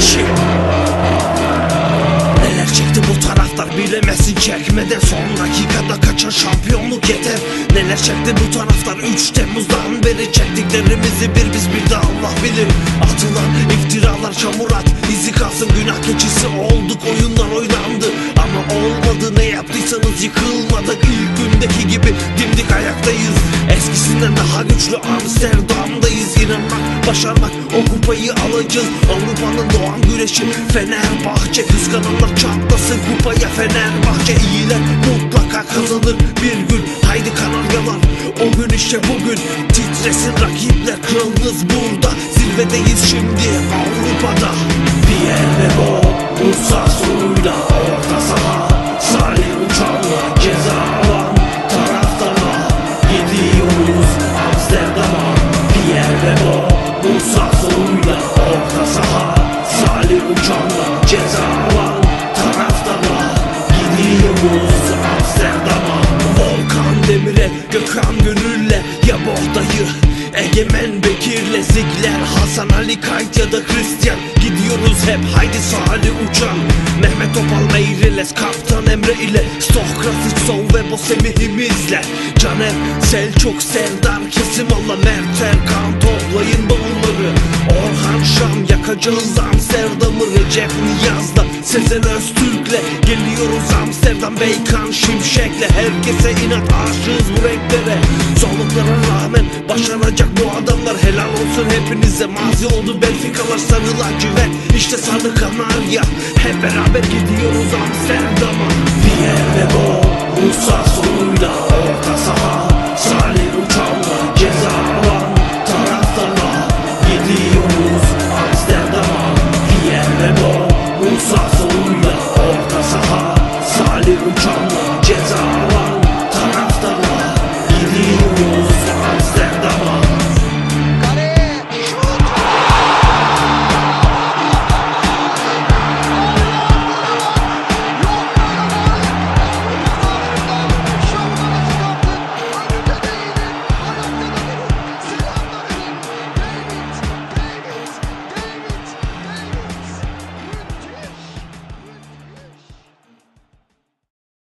Şimdi Neler çekti bu taraftar bilemezsin çekmeden Son dakikada kaçan şampiyonluk yeter. Neler çekti bu taraftar? 3 Temmuz'dan beri Çektiklerimizi bir biz bir de Allah bilir. Atılan iftiralar çamur at izi kalsın. Günah keçisi olduk oyunlar oynandı. Ama olmadı ne yaptıysanız yıkılmadık ilk gündeki gibi dimdik ayaktayız. Eskisinden daha güçlü Amsterdam'dayız. Yine başarmak o kupayı alacağız. Avrupa'nın doğan güreşi Fenerbahçe. Kıskananlar çatlasın kupaya Fenerbahçe. İyiler mutlaka kazanır bir gün. Haydi kanaryalar o gün işte bugün. Titresin rakipler kralınız burada. Zirvedeyiz şimdi Avrupa'da. Pierre Bebo Musa Soy'la orta saha Salih Uçan'la ceza alan taraftara Gidiyoruz Amsterdam'a Volkan Demir'e Gökhan Gönül'le Yaboh dayı Egemen Bekir'le Zigler Hasan Ali Kayt ya da Christian Gidiyoruz hep haydi Salih Uçan Mehmet Topal Meyriles Kaptan Emre ile Stokrasit Sol ve Bosemihimizle Caner Selçuk Serdar Kesim Allah Yakacağız Amsterdam'ı Recep Niyaz'la Sezen Öztürk'le Geliyoruz Amsterdam Beykan Şimşek'le. Herkese inat aşığız bu renklere. Zorluklara rağmen başaracak bu adamlar. Helal olsun hepinize. Mazi oldu Benfica'lar sarı lacivert İşte sarı kanarya. Hep beraber gidiyoruz Amsterdam'a. Pierre Bebo Musa Soy'la orta saha little drama